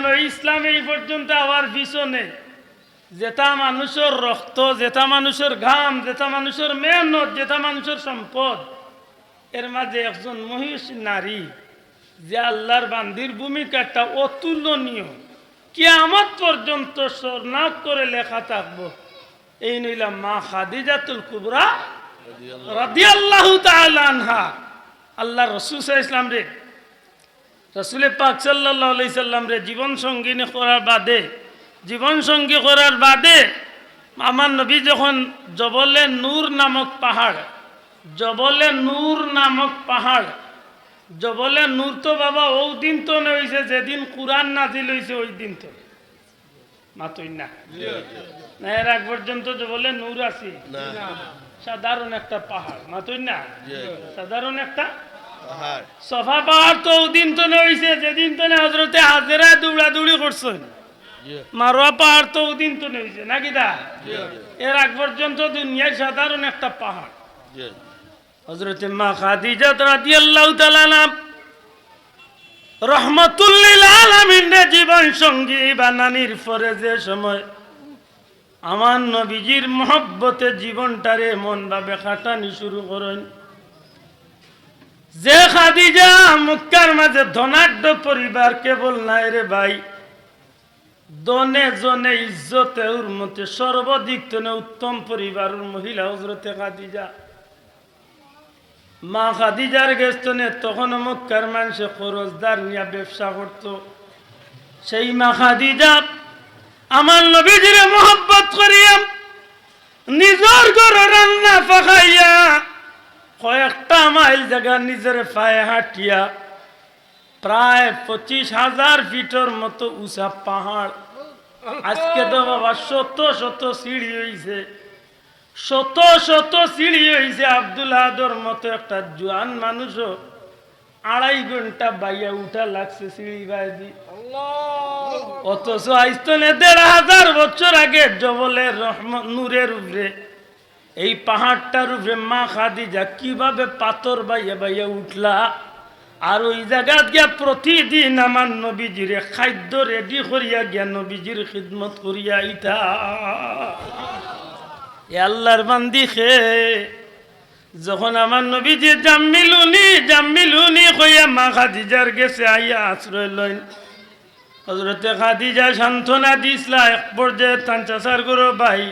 জানো ইসলাম এই পর্যন্ত আবার পিছনে। যেটা মানুষের রক্ত যেটা মানুষের ঘাম যেটা মানুষের মেহনত যেটা মানুষের সম্পদ এর মাঝে একজন মহিষ নারী যে আল্লাহর বান্দির ভূমিকাটা অতুলনীয় কিয়ামত পর্যন্ত স্বর্ণাক করে লেখা থাকব। এই নিলাম মা খাদিজাতুল কুবরা রাদিয়াল্লাহু তাআলা আনহা। আল্লাহ রসুল ইসলাম রে রসুল পাক সাল্লাল্লাহু আলাইহি সাল্লাম রে জীবন সঙ্গিনী করার বাদে জীবন সঙ্গী করার বাদে আমার নবী যখন জবলে নূর নামক পাহাড় জবলে নূর নামক পাহাড় জবলে নূর তো বাবা ও দিন তো হয়েছে যেদিন কোরআন নাজিল হয়েছে ওই দিন তো। মাতই না? এর আগ পর্যন্ত জবলে নূর আছি। সাধারণ একটা পাহাড় মাতই না? সাধারণ একটা সফা পাহাড় তো ওদিন তো হয়েছে যেদিন তো হজরতে হাজেরা দৌড়া দৌড়ি করছেন মারোয়া পাহাড় তো ওদিন তো হয়েছে নাকি দা এর আগ পর্যন্ত দুনিয়ার সাধারণ একটা পাহাড়। হজরতে মা খাদিজা রাদিয়াল্লাহু তাআলা নাম রহমতুল্লিল আলামিনের জীবন সঙ্গী বানানির পরে যে সময় আমার নবীজির মহব্বতে জীবনটারে মন ভাবে খাটানি শুরু করেন যে খাদিজা মুক্কার মাঝে ধনাঢ্য পরিবার কেবল নাই রে ভাই। দনে জনে ইজ্জতে উর্মতে সর্বাধিক তনে উত্তম পরিবারের মহিলা হজরতে খাদিজা। মা খাদিজার গেস্তনে তখন মক্কার মানুষে খরচদার নিয়ে ব্যবসা করত। সেই মা খাদিজা আমার নবীজিরে মোহব্বত করিয়া নিজর ঘর রান্না পাকাইয়া কয়েকটা মাইল জায়গা নিজের পায়ে হাঁটিয়া প্রায় পঁচিশ হাজার ফিটের মতো উঁচা পাহাড়। আজকে তো বাবা শত শত সিঁড়ি হইছে। শত শত সিঁড়ি হইছে আব্দুল আদর মতো একটা জোয়ান মানুষও। আড়াই ঘণ্টা বাইয়া উঠা লাগছে সিঁড়ি বাইদি অথচ আইস্তনে দেড় হাজার বছর আগে জবলের রহমান নূরের উপরে এই পাহাড়টার উপরে মা খাদিজা কীভাবে পাথর বাইয়া বাইয়ে উঠলা? আর ওই জায়গাত গিয়া প্রতিদিন আমার নবীজিরে খাদ্য রেডি করিয়া গিয়া নবীজির খিদমত করিয়া ইতা আল্লাহর বান্দি খে যখন আমার নবীজি জাম্মিলুনি জাম্মিলুনি কইয়া মা খাদিজার গেছে, আইয়া আশ্রয় লইন হজরতে খাদিজা সান্ত্বনা দিসলা, এক পর্যায়ে তাঞ্চাসার করো ভাই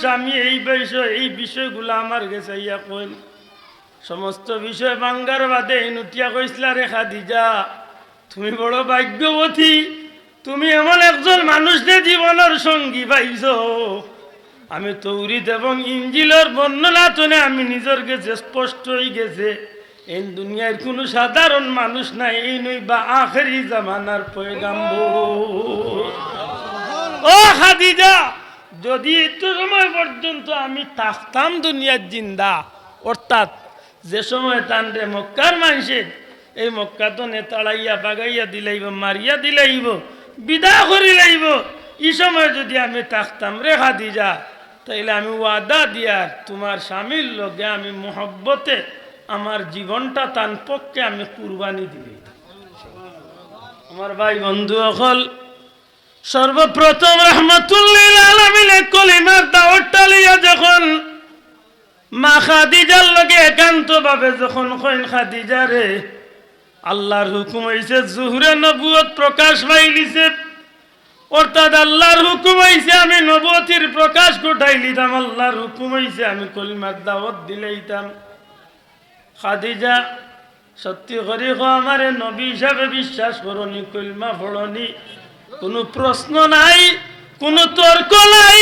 স্বামী এই এই সমস্ত বিষয় বাঙ্গার বাদে ইনুতিয়া কইসলা রে খাদিজা, তুমি বড় ভাগ্যবতী, তুমি এমন একজন মানুষকে জীবনের সঙ্গী পাইছ। আমি তৌরিত এবং ইঞ্জিলের বর্ণনা তোনে আমি নিজের গেছে স্পষ্ট হয়ে গেছে। এই দুনিয়ার কোনো সাধারণ মানুষ নাই, এই নই বা আখেরি জামানার পয়গাম্ব ও খাদিজা, যদি একটু সময় পর্যন্ত আমি থাকতাম দুনিয়ার জিন্দা, অর্থাৎ যে সময় টানরে মক্কার মানুষে এই মক্কা তো নেতাড়াইয়া বাগাইয়া দিলাইব, মারিয়া দিলাইব, বিদা করি লাইব এই সময় যদি আমি থাকতাম রে খাদিজা, তাইলে আমি ওয়াদা দিয়ার তোমার স্বামীর লগে আমি মহব্বতে আমার জীবনটা তান পক্ষে আমি কুরবানি দিই আমার ভাই বন্ধু অকল, সর্বপ্রথম রহমতুল্লিল আলমিনে কলিমার দাওয়াতটা লইয়া যখন মা খাদিজার লগে একান্ত ভাবে যখন কইন, খাদিজা রে, আল্লাহর হুকুম হইছে জুহরে নবুয়ত প্রকাশ পাইলিছে। অর্থাৎ আল্লাহর হুকুম হইছে আমি নবতির প্রকাশ ঘটাই লিতাম আল্লাহর হুকুম হইছে আমি কলিমার দাওয়াত দিলেইতাম। খাদিজা সত্যি করি কো আমারে নবী হিসাবে বিশ্বাস করনি কলমা ফড়নি। কোনো প্রশ্ন নাই কোনো তর্ক নাই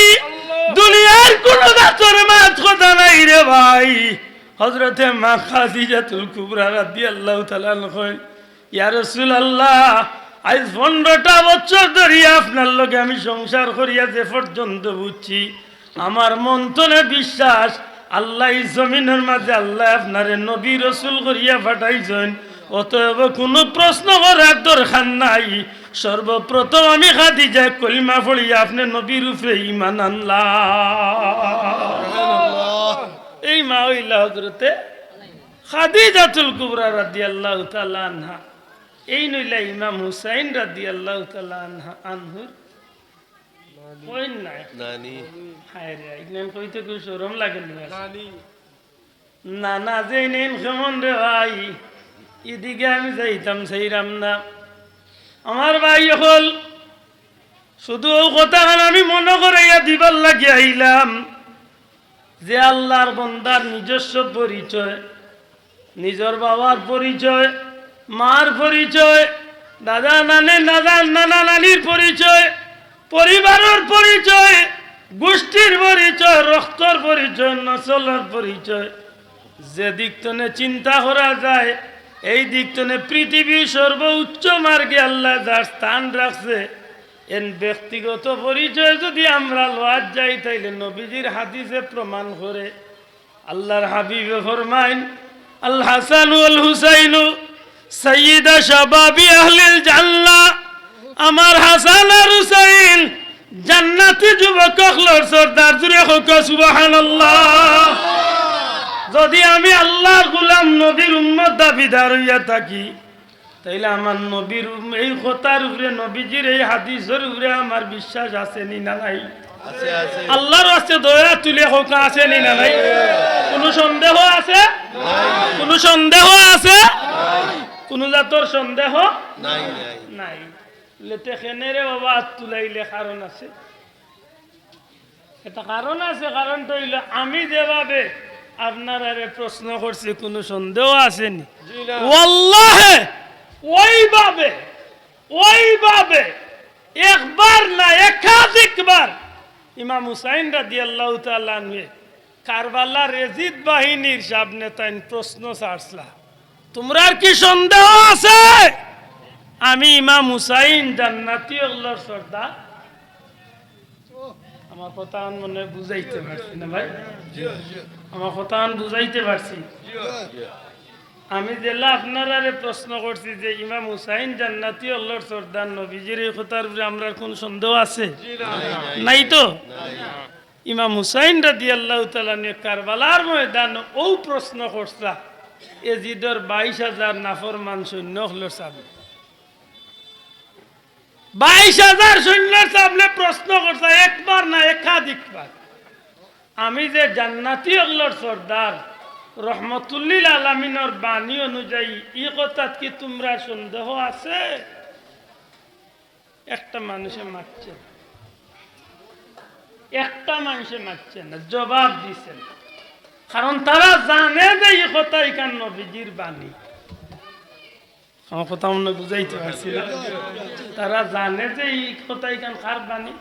দুনিয়ার কোন গাছর মাছ কথা নাই রে ভাই। হজরতে মা খাদিজা তুল কুবরা রাদি আল্লাহ তালান কই ইয়া রসুল আল্লাহ আজ পনেরোটা বছর ধরিয়া আপনার লগে আমি সংসার করিয়া যে পর্যন্ত বুঝছি আমার মন্তনে বিশ্বাস আল্লাহ জমিনের মাঝে আল্লাহ আপনারে নবী রসুল করিয়া পাঠাইছেন। অতএব কোনো প্রশ্ন করার দরকার নাই। সর্বপ্রথম আমি খাদি যাই কলিমা ফড়িয়া আপনি নবীর উপরে ইমান আনলা এই মা হইলা হজরতে খাদিজাতুল কুবরা রাদি আল্লাহ তাআলা আনহা। এই নইলা ইমাম হুসাইন রাদিয়াল্লাহু তাআলা আনহা আনহুর কইন নাই। নানি। হায় রে ইগনেন কইতে কি শরম লাগে না যে নেন ভাই এদিকে আমি যাইতাম সেইরাম না। আমার ভাই হল শুধু ও কথা আমি মনে করাইয়া দিবার লাগি আইলাম যে আল্লাহর বন্দার নিজস্ব পরিচয় নিজের বাবার পরিচয় মার পরিচয় দাদা নানে দাদা নানা নানির পরিচয় পরিবারের পরিচয়, গোষ্ঠীর পরিচয়, রক্তর পরিচয়, নসলের পরিচয়। যে দিকতনে চিন্তা করা যায়, এই দিকতনে পৃথিবীর সর্বোচ্চ মার্গে আল্লাহ যার স্থান রাখছে। এন ব্যক্তিগত পরিচয় যদি আমরা লোয়ার যাই, তাইলে নবীজির হাদিসে প্রমাণ করে। আল্লাহর হাবিবে ফরমাইন, আল হাসান আল হুসাইন সৈয়দা শাবাবি আহলিল জান্নাহ। আমার হাসান আর হুসাইন জান্নাতি যুবক হলর সর্দার জুড়ে হোক সুবহানাল্লাহ। যদি আমি আল্লাহর গুলাম নবীর উম্মত দাবিদার হইয়া থাকি তাইলে আমার নবীর এই কথার উপরে নবীজির এই হাদিসের উপরে আমার বিশ্বাস আছে নি না নাই? আছে আছে। আল্লাহর আছে দয়া তুলে হোক আছে নি না নাই? কোনো সন্দেহ আছে? কোনো সন্দেহ আছে? কোনো জাতর সন্দেহ নাই নাই। নাই। লেতে খেনেরে বাবা হাত তুলাইলে কারণ আছে। এটা কারণ আছে কারণটা হইল আমি যেভাবে আপনার আরে প্রশ্ন করছি কোনো সন্দেহ আসেনি। ওয়াল্লাহে ওইভাবে ওইভাবে একবার না একাধিকবার ইমাম হুসাইন রাদি আল্লাহ তালানহে কারবালা রেজিদ বাহিনীর সামনে তাই প্রশ্ন ছাড়ছলা তোমরা কি সন্দেহ আছে? আমি ইমাম হুসাইন জান্নাতি আল্লাহর সর্দার। আমার কথা মনে বুঝাইতে পারছি না ভাই। আমার কথা বুঝাইতে পারছি আমি যেলা আপনারা প্রশ্ন করছি যে ইমাম হুসাইন জান্নাতি আল্লাহর সর্দার, নবীজির এই কথার উপরে আমরা কোন সন্দেহ আছে? নাই তো? ইমাম হুসাইন রাদি আল্লাহ তালানি কারবালার ময়দান ও প্রশ্ন করছা এজিদর বাইশ হাজার নাফরমান সৈন্য হলো বাইশ হাজার সৈন্যের সামনে প্রশ্ন করছে, একবার না একাধিকবার। আমি যে জান্নাতি আল্লাহর সর্দার, রহমতুল্লিল আলমিনের বাণী অনুযায়ী ই কথাত কি তোমরা সন্দেহ আছে? একটা মানুষে মারছে একটা মানুষে মারছে না, জবাব দিছে না। কারণ তারা জানে যে ই কথা এখান নবীজির বাণী। আমার কথা মনে বুঝাইতে পারছি না। তারা জানে যে এই কথা এখান কার বাণী?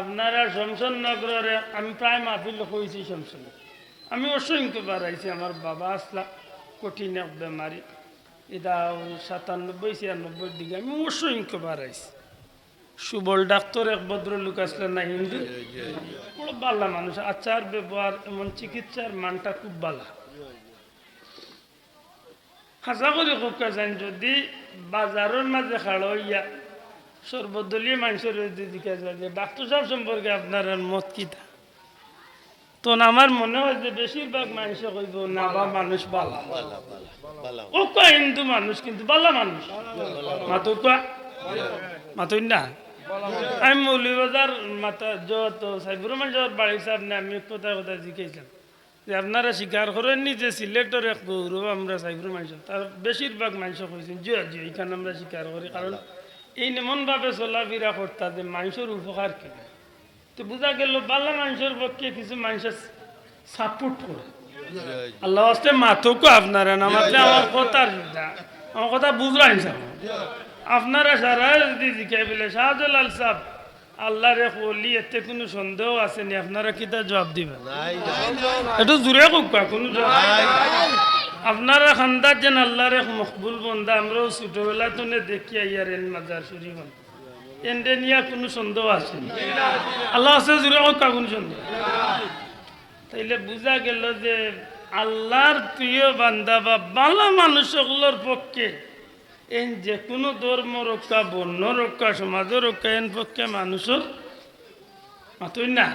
আপনারা শমশন নগরের, আমি প্রায় মাহফিল হয়েছি শমশনে আমি অসংখ্য বাড়াইছি আমার বাবা আসলা, কঠিন এক বেমারি। এটা সাতানব্বই, ছিয়ানব্বই দিকে আমি অসংখ্য বাড়াইছি সুবল ডাক্তার, এক ভদ্রলোক আসলে না হিন্দু? বড় বালা মানুষ। আচার, ব্যবহার, এমন চিকিৎসার মানটা খুব বালা হাসা করে খুব কাছেন যদি বাজারের মাঝে খাড়ো ইয়া সর্বদলীয় মানুষের যায় যে ডাক্তার সাহেব সম্পর্কে আপনার মত কি তা? আমার মনে হয় যে, বেশিরভাগ মানুষে কইব, না বা, মানুষ বালা। ও কয়, হিন্দু মানুষ, কিন্তু বালা মানুষ। মাতো কয়া মাতই না আমি মৌলিবাজার মাতা, যত সাইবুর মানুষের বাড়ির সামনে আমি কথা কথা জিজ্ঞাসলাম যে আপনারা স্বীকার করেননি যে সিলেটের এক গৌরব আমরা সাইবুর মানুষ তার বেশিরভাগ মানুষ কইছেন যে যে এইখানে আমরা স্বীকার করি। কারণ এই এমনভাবে চলাফেরা করতা যে মানুষের উপকার কি? তো বোঝা গেল বালা মানুষের পক্ষে কিছু মানুষের সাপোর্ট করে। আল্লাহ আসতে মাথকও আপনারা না মাত্রে আমার কথা আমার কথা বুঝলাম আপনারা সারা যদি জিজ্ঞাই বলে শাহজালাল সাহেব আল্লাহ রে বলি এতে কোনো সন্দেহ আসেনি। আপনারা কিতা জবাব দিবেন? নাই। একটু জোরে কোক কোনো জবাব আপনারা খান্দার যেন মকবুল বন্ধা আমরাও ছোটবেলা তো দেখি আইয়ার এন মাজার শরীফ। এন্ডে নিয়া কোনো সন্দেহ আসেনি। আল্লাহ আছে জোরে কোক কোনো সন্দেহ তাইলে বোঝা গেল যে আল্লাহর প্রিয় বান্দা বা ভালো মানুষগুলোর পক্ষে এই যে কোনো ধর্ম রক্ষা বর্ণ রক্ষা সমাজ রক্ষা এন পক্ষে মানুষের তুই না।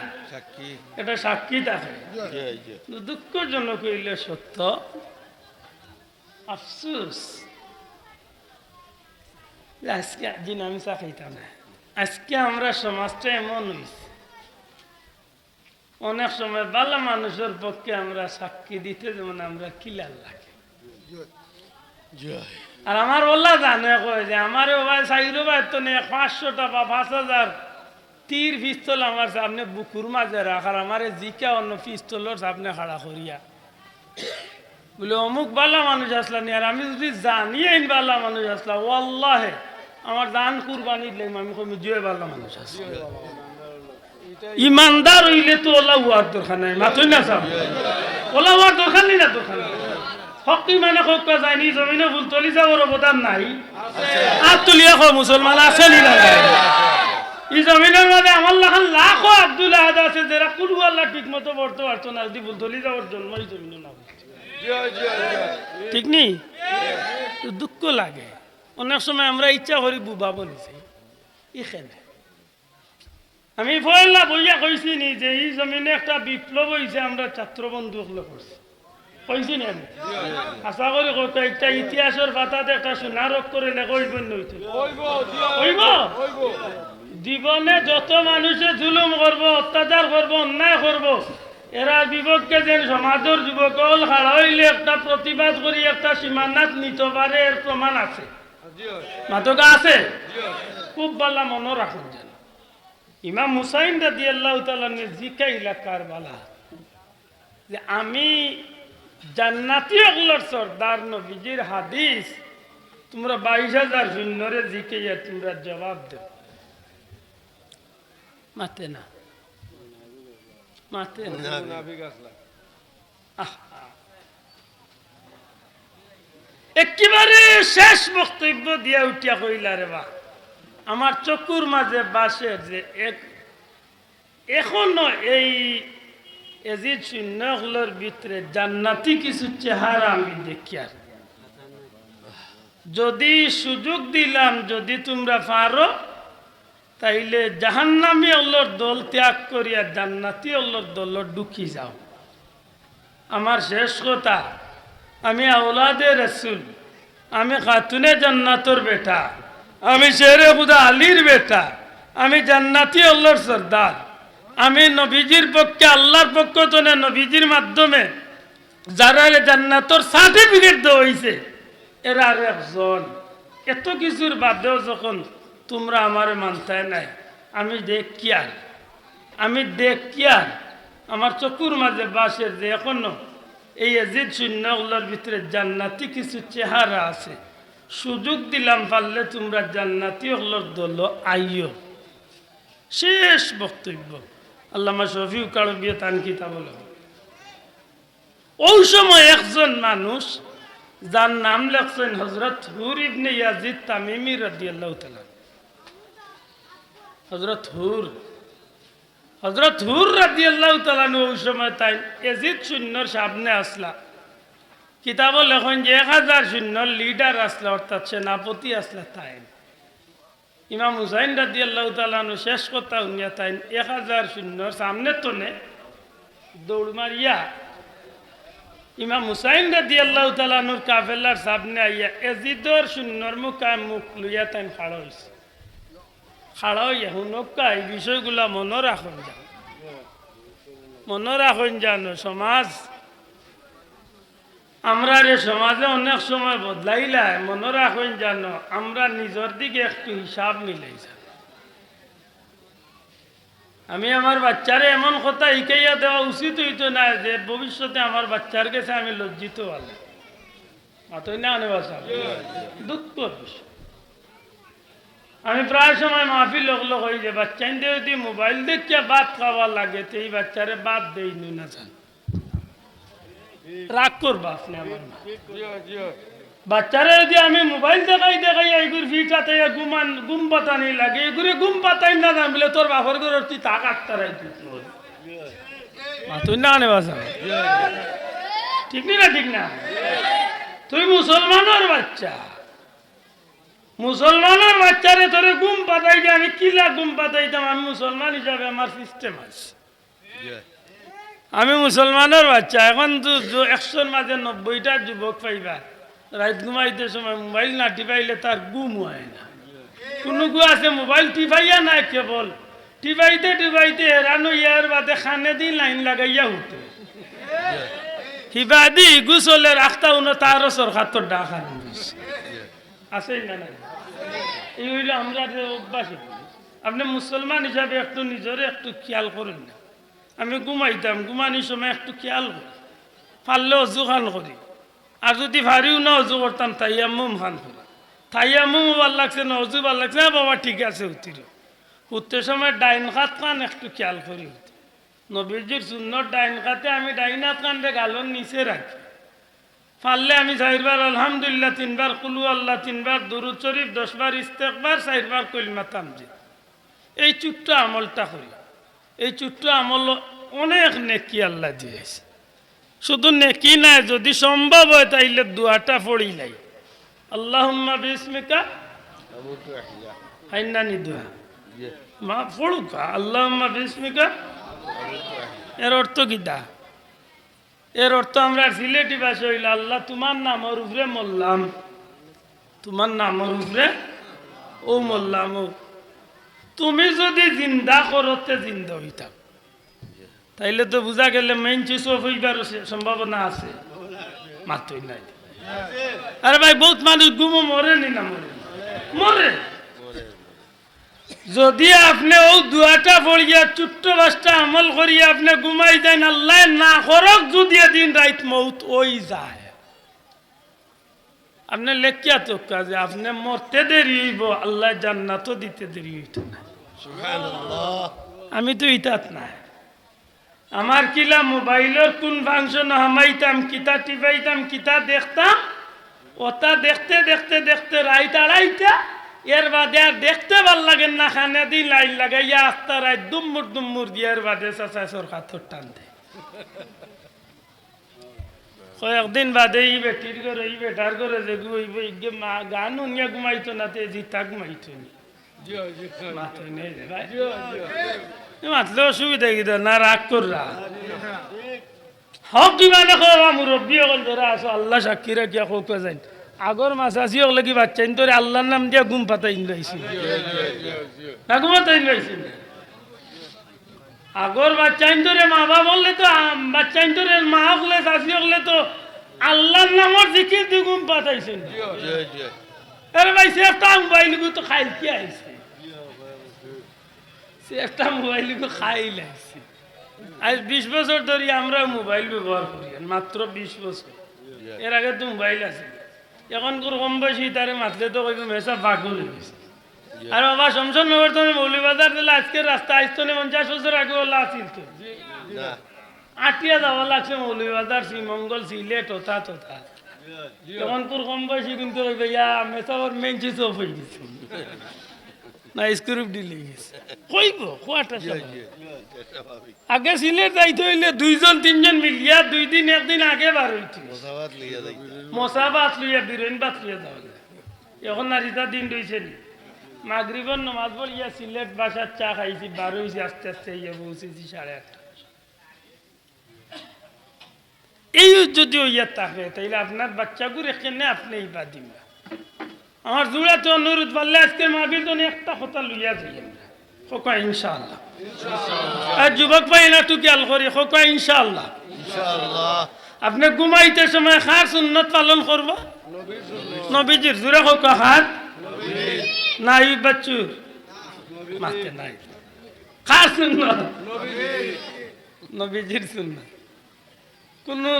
এটা সাক্ষী থাকে। দুঃখজনক হইলে সত্য। আফসুস। আজকে দিন আমি চা খাইতাম না। আজকে আমরা সমাজটা এমন হয়েছে অনেক সময় ভালো মানুষের পক্ষে আমরা সাক্ষী দিতে যেমন আমরা কিলার লাগে। জয়। আর আমার ওলা জানে, কয় যে আমার ভাই চাইরো ভাই তো নেই পাঁচশো টাকা, পাঁচ হাজার তীর পিস্তল আমার সামনে বুকুর মাঝে রাখার আমার জিকা অন্য পিস্তলের সামনে খাড়া করিয়া। বলে, অমুক বালা মানুষ আসলা নি, আর আমি যদি জানি আইন বালা মানুষ আসলা, ওয়াল্লাহে, আমার দান কুরবানি দিলাম আমি কমি জুয়ে বালা মানুষ আসলা ইমানদার হইলে তো ওলা হওয়ার দরকার নাই মাতই না সাহেব ওলা হওয়ার দরকার নেই না দরকার হকি মানে হোক যায়নি জমিনে ভুল তলি যাওয়ার অবদান নাই। আর তুলিয়া কো মুসলমান আছে নি না এই জমিনের আমার লাখান লাখো আব্দুল আহাদ আছে যারা কোনো আল্লাহ ঠিক মতো পড়তে পারতো না যদি ভুল যাওয়ার জন্ম এই জমিনে না হইতো। জয় জয় জয়। ঠিক নেই দুঃখ লাগে। অনেক সময় আমরা ইচ্ছা করি বুবা বলিছে। ইখানে আমি পয়লা বইয়া কইছি নি যে এই জমিনে একটা বিপ্লব হয়েছে আমরা ছাত্র বন্ধু করছি। কইছি নি আশা করি কত একটা ইতিহাসের পাতাতে একটা সোনারক করে লেখইব হইতো হইব জীবনে যত মানুষে জুলুম করব অত্যাচার করব অন্যায় করব এরা বিপক্ষে যেন সমাজের যুবকল খাড়া হইলে একটা প্রতিবাদ করি একটা সীমানাত নিতে পারে এর প্রমাণ আছে। মাতকা আছে? খুব বালা মনে রাখুন যেন। ইমাম হুসাইন রাদি আল্লাহ তালানের জিকা এলাকার বালা। যে আমি জান্নাতি সর্দার নবীজির হাদিস। তোমরা বাইশ হাজার শূন্যরে জিকে তোমরা জবাব দেব মাতে না। মাতে। একেবারে শেষ বক্তব্য দিয়া উঠিয়া কইলা রে বা আমার চকুর মাঝে বাসের যে এক এখনও এই শূন্যগুলোর ভিতরে জান্নাতি কিছু চেহারা আমি দেখি আর। যদি সুযোগ দিলাম, যদি তোমরা পারো, তাইলে জাহান্নামি অল্লোর দল ত্যাগ করিয়া জান্নাতি অল্লোর দল ঢুকি যাও। আমার শেষ কথা, আমি আওলাদে রসুল, আমি খাতুনে জান্নাতর বেটা, আমি শেরে খুদা আলীর বেটা, আমি জান্নাতি অল্লোর সর্দার। আমি নবীজির পক্ষে, আল্লাহর পক্ষ তনে নবীজির মাধ্যমে। যারা জান্নাতর সার্টিফিকেট দেওয়া হয়েছে এরা আর একজন। এত কিছুর বাদেও যখন তোমরা আমার মানতায় নাই, আমি দেখ কি আর। আমি দেখ কি আর। আমার চকুর মাঝে বাসের যে এখনও এই এজিদ শূন্যগুলোর ভিতরে জান্নাতি কিছু চেহারা আছে। সুযোগ দিলাম পারলে তোমরা জান্নাতি হলোর দল আইও শেষ বক্তব্য। আল্লামা শফিউ কাড়বিয়ে তান কিতাব ওই সময় একজন মানুষ, যার নাম লেখছেন হজরত হুর ইবনে ইয়াজিদ তামিমি রাদিয়াল্লাহু তাআলা। হজরত হুর হজরত হুর রাদিয়াল্লাহু তাআলা ওই সময় তাই এজিদ শূন্যর সামনে আসলা। কিতাব লেখন যে এক হাজার শূন্যর লিডার আসলা, অর্থাৎ সেনাপতি আসলা তাই ইমাম হুসাইন রাদি আল্লাহ তালানু শেষ কথা উনিয়া তাই এক হাজার শূন্যর সামনে তো নে, দৌড় মারিয়া। ইমাম হুসাইন রাদি আল্লাহ তালানুর কাফেলার সামনে আইয়া এজিদর শূন্যর মুখায় মুখ লইয়া তাই খাড়া হয়েছে খাড়া হইয়া হুনকা এই বিষয়গুলা মনে রাখুন যান মনে রাখুন জানো, সমাজ আমরা রে সমাজে অনেক সময় বদলাইলাই মনে রাখুন জানো, আমরা নিজের দিকে একটু হিসাব মিলাই আমি আমার বাচ্চারে এমন কথা শিখাইয়া দেওয়া উচিত হইতো না যে ভবিষ্যতে আমার বাচ্চার কাছে আমি লজ্জিত হলে মাতই না আনে বাসা। দুঃখ বিষয়। আমি প্রায় সময় মাহফিল লোক লোক হয়ে যে বাচ্চা যদি মোবাইল দেখিয়া বাদ খাওয়া লাগে, তো এই বাচ্চারে বাদ দেই না জান। রাগ করবা আপনি আমার বাচ্চারা যদি আমি মোবাইল দেখাই দেখাই এইগুর ফিটাতে গুমান গুম পাতানি লাগে এগুলি গুম পাতাই না জান বলে তোর বাপর ঘরের তুই তাক আটতারাই তুই। না আনে ঠিক না ঠিক না? তুই মুসলমানের বাচ্চা। মুসলমানের বাচ্চারে তোরে গুম পাতাই যে আমি কিলা গুম পাতাইতাম আমি মুসলমান হিসাবে আমার সিস্টেম আছে। আমি মুসলমানের বাচ্চা, এখন তো একশোর মাঝে নব্বইটা যুবক পাইবা। রাত ঘুমাইতে সময় মোবাইল না টিপাইলে তার গুম হয় না। কোনো গু আছে, মোবাইল টিপাইয়া নাই কেবল। টিপাইতে টিপাইতে হেরানো ইয়ার বাদে খানে দি লাইন লাগাইয়া উঠে। হিবা দি গুসলে রাখতা উনো তারও সরকার তোর ডাকা আছে না নাই? এই হইল আমরা অভ্যাস। আপনি মুসলমান হিসাবে একটু নিজরে একটু খেয়াল করুন না। আমি ঘুমাইতাম ঘুমানির সময় একটু খেয়াল করি। পারলে অজু খান করি। আর যদি ভারিও না, অজু করতাম তাইয়াম্মুম খান করি তাইয়াম্মুম ভালো লাগছে না, অজু ভালো লাগছে না, বাবা ঠিক আছে উঠিল। উঠতে সময় ডাইন খাত খান একটু খেয়াল করি নবীজির সুন্দর ডাইন খাতে আমি ডাইন হাত কানতে গালন নিচে রাখি। পারলে আমি চারবার আলহামদুলিল্লাহ তিনবার কুলু আল্লাহ তিনবার দুরুদ শরীফ, দশবার ইস্তেকবার চারবার কলিমা তামজি এই ছোট্ট আমলটা করি। এই ছোট্ট আমল অনেক নেকি আল্লাহ দিয়েছে। শুধু নেকি নাই যদি সম্ভব হয় তাইলে দুয়াটা পড়ি লাই আল্লাহুম্মা বিসমিকা। হাইনানি দুয়া। মা পড়ুকা, আল্লাহুম্মা বিসমিকা। এর অর্থ কিতা এর অর্থ আমরা সিলেটি ভাষা হইল আল্লাহ তোমার নামের উপরে মরলাম। তোমার নামের উপরে ও মরলাম ও তুমি যদি জিন্দা করতে জিন্দা হইতাম, তাইলে তো বোঝা গেলে মেইন চিজ হইবার সম্ভাবনা আছে। মাত্রই নাই। আরে ভাই, বহুত মানুষ গুমো মরে নি না মরে? মরে। যদি আপনি ও দুয়াটা পড়িয়া ছোট্ট বাসটা আমল করিয়া আপনি ঘুমাই যান আল্লাহ না করক, যদি দিন রাইত মৌত ওই যায়। আপনি লেখিয়া তো কাজে, আপনি মরতে দেরি হইব, আল্লাহ জান্নাতও দিতে দেরি হইত না। আমি তো ইতাত না। আমার কিলা মোবাইলের কোন ফাংশন হামাইতাম, কিতা টিপাইতাম, কিতা দেখতাম ওটা দেখতে দেখতে দেখতে রাইত আড়াইটা এর বাদে আর দেখতে ভালো লাগে না, খানে দি লাইন লাগাইয়া আস্তা রাইত দুম্মুর দুম্মুর দিয়ে এর বাদে চাচা সরকার তোর টান দেয় কয়েকদিন বাদে ই বেটির করে ই বেটার করে যে গুইব গান ঘুমাইতো না, তে জিতা ঘুমাইতো নি। মাতলে অসুবিধা কি না রাগ কররা হক কিবা দেখো মুরব্বী অকল ধরা আছো আল্লাহ সাক্ষী রাখিয়া হোক যাই আগর মাছ আসি হলে কি বাচ্চা তোরে আল্লাহর নাম দিয়া ঘুম পাতাই লাইছি জয় জয় জয় না লাইছি আগর বাচ্চা তোরে মা বাবা বললে তো বাচ্চা তোরে মা হলে শাশি হলে তো আল্লাহর নামর জিকির দিয়ে ঘুম পাতাইছেন আরে ভাই সে একটা মোবাইল তো খাই কি আইছে সে একটা মোবাইল খাই লাইছে আজ বিশ বছর ধরে আমরা মোবাইল ব্যবহার করি মাত্র বিশ বছর। এর আগে তো মোবাইল আছে। এখন কোন কম বয়সী তারে মাতলে তো কইব মেসা গেছে। আর বাবা শমশন নগর তুমি মৌলিবাজার দিলে আজকে রাস্তা আসতো না পঞ্চাশ বছর আগে ওলা আসিল তো আটিয়া যাওয়া লাগছে মৌলিবাজার শ্রীমঙ্গল সিলেট ওথা তোথা। তখন তোর কম বয়সী কিন্তু মেসা ওর মেন অফ হয়ে গেছে না স্ক্রিপ্ট দিলে। কইব কোয়াটা আগে সিলেট যাইতে হইলে দুইজন তিনজন মিলিয়া দুই দিন একদিন আগে বার হইতে। মশা বাত লইয়া বিরোইন বাত লইয়া যাওয়া। এখন নারীটা দিন রয়েছে নি। মাগরিবর নমাজ পড়িয়া সিলেট বাসার চা খাইছি বার হয়েছি আস্তে আস্তে ইয়ে পৌঁছেছি সাড়ে আটটা। এই যদি হইয়া থাকে তাইলে আপনার বাচ্চাগুলো এখানে আপনি বা দিবা আমার জুড়াতে অনুরোধ পারলে আজকে মাহবিল তো একটা কথা লইয়া যাই খোকা ইনশাআল্লাহ। আর যুবক ভাই না টু খেয়াল করি খোকা ইনশাআল্লাহ। আপনি ঘুমাইতে সময় খার সুন্নত পালন করব? নবীজির জুড়ে হোক হাত? নাই বাচ্চুর মাতে নাই। খার সুন্নত? নবীজির সুন্নত। কোনো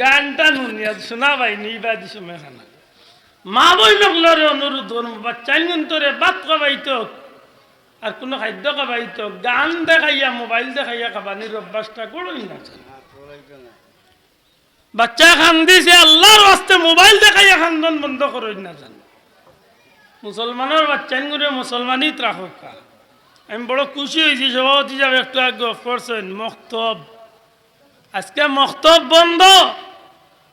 গানটা নুনিয়া শোনা পাইনি বাদি সময় খানা। মা বই নকলরে অনুরোধ করম বাচ্চাই তোরে বাত খাবাইতো আর কোনো খাদ্য খাবাইতো গান দেখাইয়া, মোবাইল দেখাইয়া খাবানির অভ্যাসটা করই না বাচ্চা খান দিছে আল্লাহর রাস্তে মোবাইল দেখাইয়া খান্দন বন্ধ করই না জান। মুসলমানের বাচ্চা করে মুসলমানই ত্রাহক আমি বড় খুশি হয়েছি, সভাপতি যাবে একটু আগে করছেন, মক্তব। আজকে মক্তব বন্ধ।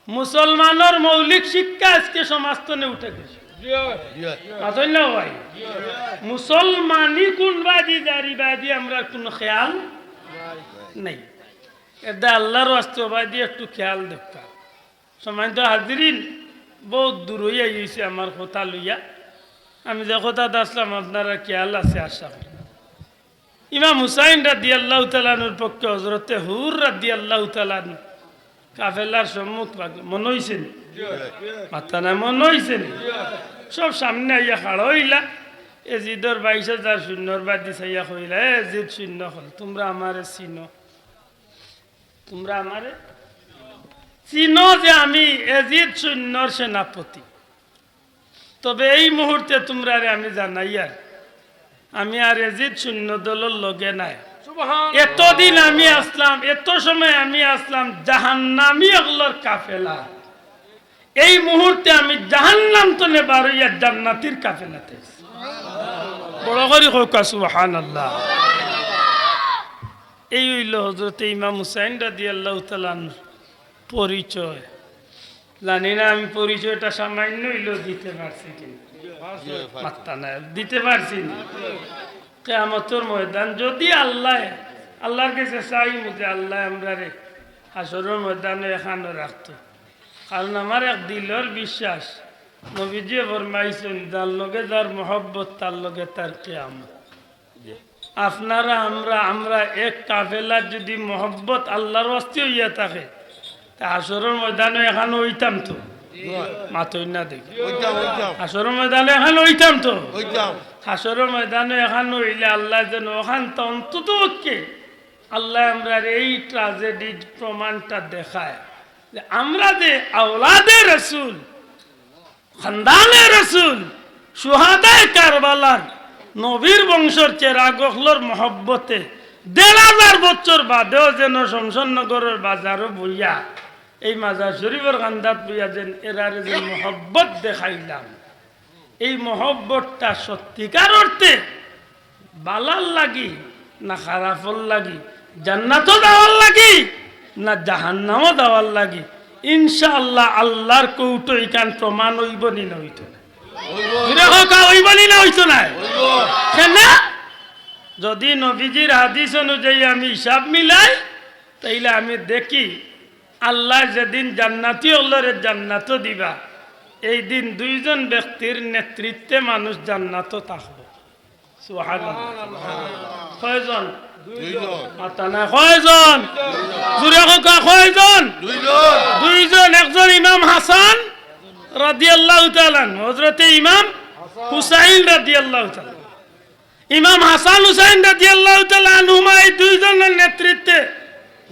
মুসলমানের মৌলিক শিক্ষা আজকে সমাজ তনে উঠে গেছে। মুসলমানি কোন বাদি জারি বাদি আমরা কোন খেয়াল নেই। এটা আল্লাহর বাস্তবাদি একটু খেয়াল দেখা সময় তো হাজিরিন, বহুত দূর হইয়া গেছে আমার কথা লইয়া। আমি যে কথা আসলাম আপনারা খেয়াল আছে আশা করি। ইমাম হুসাইন রাদি আল্লাহ তালানুর পক্ষে হজরতে হুর রাদি আল্লাহ তালানু কাফেলার সম্মুখ। মনে হয়েছে মাথা না মনে হয়েছে সব সামনে আইয়া খাড়া হইলা। এ জিদর বাইশ হাজার শূন্যর বাদি চাইয়া কইলা এ জিদ শূন্য হল তোমরা আমারে চিনো। তোমরা আমারে চিনো যে আমি এজিদ শূন্যর সেনাপতি। তবে এই মুহূর্তে তোমরা আমি জানাই আর আমি আর এজিদ শূন্য দলের লগে নাই। এতদিন আমি আসলাম এত সময় আমি আসলাম জাহান্নামি অগলর কাফেলা। এই মুহূর্তে আমি জাহান্নাম তো নেবার হইয়া জান্নাতির কাফেলাতে। বড় করে হোক সুবহান আল্লাহ এই হইল হজরতে ইমাম হুসাইন রাদি আল্লাহ তালান পরিচয়। জানি না আমি পরিচয়টা সামান্য হইল দিতে পারছি কিন্তু দিতে পারছি না। কেয়ামতর ময়দান যদি আল্লাহ আল্লাহর কাছে চাই যে আল্লাহ আমরা রে হাসরের ময়দানে এখানে রাখতো। কারণ আমার এক দিলর বিশ্বাস নবীজি ফরমাইছেন যার লগে যার মহব্বত তার লগে তার কেয়ামত। আপনারা আমরা আমরা এক কাফেলার যদি মহব্বত আল্লাহর অস্তি হইয়া থাকে তা হাসরের ময়দানে এখানে হইতাম তো। মাতই না দেখি। হাসরের ময়দানে এখানে হইতাম তো। হাসরের ময়দানে এখন হইলে আল্লাহ যেন ওখান তো অন্তত কে আল্লাহ আমরা এই ট্রাজেডি প্রমাণটা দেখায়। যে আমরা যে আওলাদে রসুল, খানদানে রসুল, সুহাদায় কারবালার, নবীর বংশর চেরা গখলর মহব্বতে দেড় হাজার বছর বাদেও যেন শমশনগরের বাজারও বইয়া, এই মাজার শরীফের কান্দাত বইয়া যেন এরারে যে মহব্বত দেখাইলাম। এই মহব্বতটা সত্যিকার অর্থে বালার লাগি, না খারাপর লাগি, জান্নাতও দেওয়ার লাগি, না জাহান্নামও দেওয়ার লাগি, ইনশাআল্লাহ আল্লাহর কৌটো ইকান প্রমাণ হইব নি না হইতো যদি নবীজির হাদিস অনুযায়ী আমি হিসাব মিলাই, তাইলে আমি দেখি আল্লাহ যেদিন জান্নাতি হলরে জান্নাত দিবা। এই দিন দুইজন ব্যক্তির নেতৃত্বে মানুষ জান্নাত থাকব। কয়জন? দুইজন। কয়জন? একজন ইমাম হাসান রাদিয়াল্লাহু তাআলা হযরতে ইমাম হুসাইন রাদিয়াল্লাহু তাআলা ইমাম হাসান হুসাইন রাদিয়াল্লাহু তাআলা আনহুমা এই দুইজনের নেতৃত্বে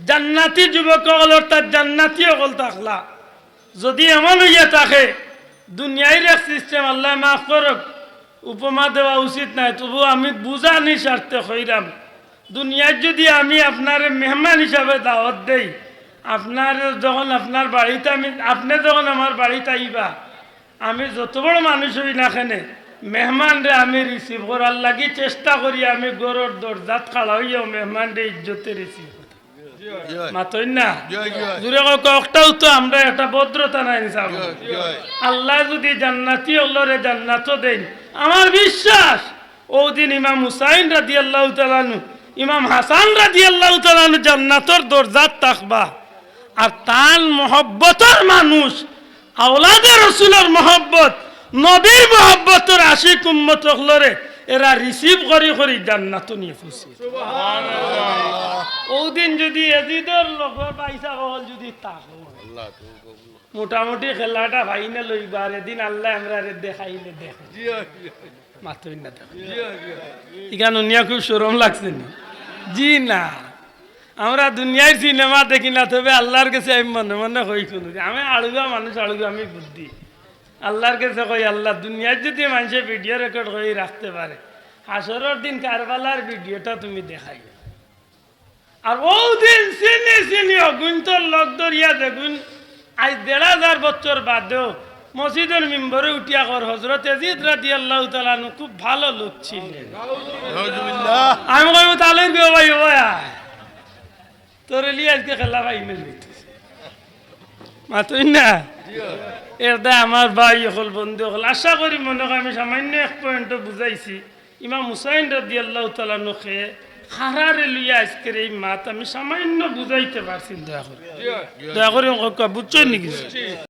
জান্নাতি যুবক হল তার জান্নাতি হল থাকলা। যদি এমন হইয়া থাকে দুনিয়ার এক সিস্টেম আল্লাহ মাফ করক। উপমা দেওয়া উচিত নাই, তবু আমি বুঝানি স্বার্থে হইরাম দুনিয়ার যদি আমি আপনার মেহমান হিসাবে দাওয়াত দেই, আপনার যখন আপনার বাড়িতে আমি, আপনি যখন আমার বাড়িতে আইবা, আমি যত বড় মানুষ হই না খানে মেহমান রে আমি রিসিভ করার লাগি চেষ্টা করি, আমি গরুর দরজাত খাড়া হইয়াও মেহমান রে ইজ্জতে রিসিভ মাতই না জয় জয়। জুড়ে কটাও তো আমরা একটা ভদ্রতা নাই হিসাব জয় জয়। আল্লাহ যদি জান্নাতি হলরে জান্নাত দেন। আমার বিশ্বাস ওদিন ইমাম হুসাইন রাদি আল্লাহ তালানু ইমাম হাসান রাদি আল্লাহ তালানু জান্নাতর দরজাত থাকবা আর তার মহব্বতর মানুষ আওলাদের রসুলের মহব্বত নবীর মহব্বতর আশিক উম্মত হলরে এরা রিসিভ করি করি জান্নাত নিয়ে ফুসি ওদিন যদি এজিদর লগর পাইসা হল যদি তাক। মোটামুটি খেলাটা ভাই না লইবা আর এদিন আল্লাহ আমরা দেখাইলে দেখ। মাতই না দেখ। উনিয়া খুব সরম লাগছে না? জি না। আমরা দুনিয়ার সিনেমা দেখি না তবে আল্লাহর কাছে আমি মনে মনে হই শুনু আমি আড়ুগা মানুষ আড়ুগা আমি বুদ্ধি। আল্লাহর কাছে কই আল্লাহ দুনিয়ার যদি মানুষে ভিডিও রেকর্ড করে রাখতে পারে হাসরের দিন কারবালার ভিডিওটা তুমি দেখাই আর ও দিন চিনি চিনি অগুন্তর লগ দরিয়া দেখুন আজ দেড় হাজার বছর বাদেও মসজিদের মেম্বরে উঠিয়া কর হজরত এজিদ রাদি আল্লাহ তালানু খুব ভালো লোক ছিলেন। আমি কইব বিয়ে ভাই ভাই তোর এলি আজকে খেলা ভাই মেল মাতুই না? এটা আমার ভাই হল বন্ধু হল। আশা করি মনে হয় আমি সামান্য এক পয়েন্টও বুঝাইছি। ইমাম হুসাইন রাজি আল্লাহ তালানুকে হারারে লইয়া আজকের এই মাত আমি সামান্য বুঝাইতে পারছি দয়া করে। দয়া করে বুঝছ নাকি?